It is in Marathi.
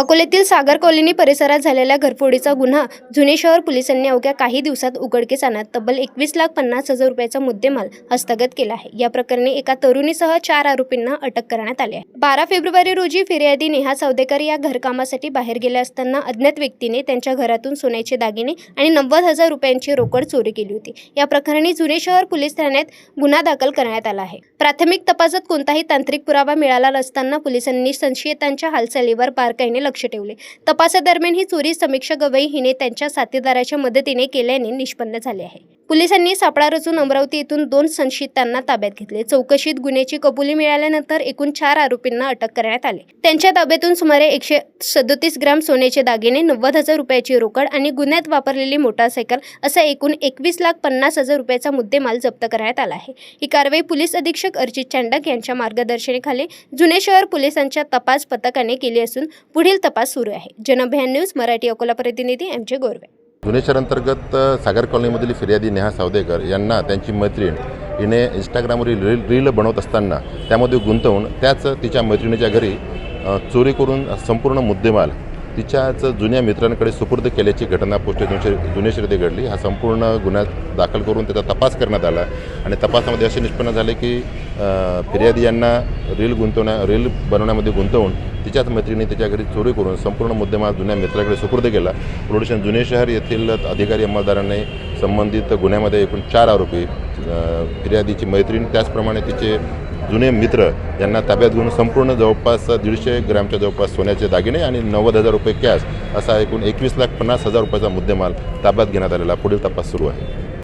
अकोल्यातील सागर कॉलनी परिसरात झालेल्या घरफोडीचा गुन्हा जुने शहर पोलिसांनी अवघ्या काही दिवसात उघडकीस आणत तब्बल एकवीस लाख पन्नास हजार रुपयाचा मुद्देमाल हस्तगत केला आहे. या प्रकरणी एका तरुणीसह चार आरोपींना अटक करण्यात आली आहे. बारा फेब्रुवारी रोजी फिर्यादी नेहा सावदेकर या घरकामासाठी बाहेर गेल्या असताना अज्ञात व्यक्तीने त्यांच्या घरातून सोन्याचे दागिने आणि नव्वद हजार रुपयांची रोकड चोरी केली होती. या प्रकरणी जुने शहर पोलीस ठाण्यात गुन्हा दाखल करण्यात आला आहे. प्राथमिक तपासात कोणताही तांत्रिक पुरावा मिळाला नसताना पोलिसांनी संशयितांच्या हालचालीवर बारकाईने लक्ष ठेवले. तपासादरम्यान ही चोरी समीक्षा गवई हिने त्यांच्या साथीदाराच्या मदतीने केल्याने निष्पन्न झाले आहे. पोलिसांनी सापळा रचून अमरावती येथून दोन संशयितांना ताब्यात घेतले. चौकशीत गुन्ह्याची कबुली मिळाल्यानंतर एकूण चार आरोपींना अटक करण्यात आली. त्यांच्या ताब्यातून सुमारे एकशे सदोतीस ग्राम सोन्याचे दागिने नव्वद हजार रुपयाची रोकड आणि गुन्ह्यात वापरलेली मोटारसायकल असा एकूण एकवीस लाख पन्नास हजार रुपयाचा मुद्देमाल जप्त करण्यात आला आहे. ही कारवाई पोलीस अधीक्षक अर्जित चांडक यांच्या मार्गदर्शनाखाली जुने शहर पोलिसांच्या तपास पथकाने केली असून पुढील तपास सुरू आहे. जनभ्यान न्यूज मराठी अकोला प्रतिनिधी एम जे गोरवे. जुने शहर अंतर्गत सागर कॉलनीमधील फिर्यादी नेहा सावदेकर यांना त्यांची मैत्रीण हिने इंस्टाग्रामवरील रील रील बनवत असताना त्यामध्ये गुंतवून त्याच तिच्या मैत्रिणीच्या घरी चोरी करून संपूर्ण मुद्देमाल तिच्याच जुन्या मित्रांकडे सुपूर्द केल्याची घटना पोस्ट जुने जुने शहरात घडली. हा संपूर्ण गुन्हा दाखल करून त्याचा तपास करण्यात आला आणि तपासामध्ये असे निष्पन्न झाले की फिर्यादी यांना रील गुंतवण्या रील बनवण्यामध्ये गुंतवून तिच्याच मैत्रिणी तिच्या घरी चोरी करून संपूर्ण मुद्देमाल जुन्या मित्राकडे सुपूर्द केला. पोलीस जुने शहर येथील अधिकारी अंमलदारांनी संबंधित गुन्ह्यामध्ये एकूण चार आरोपी फिर्यादीची मैत्रीण त्याचप्रमाणे तिचे जुने मित्र यांना ताब्यात घेऊन संपूर्ण जवळपास दीडशे ग्रॅमच्या जवळपास सोन्याचे दागिने आणि नव्वद हजार रुपये कॅश असा एकूण एकवीस लाख पन्नास हजार रुपयाचा मुद्देमाल ताब्यात घेण्यात आलेला. पुढील तपास सुरू आहे.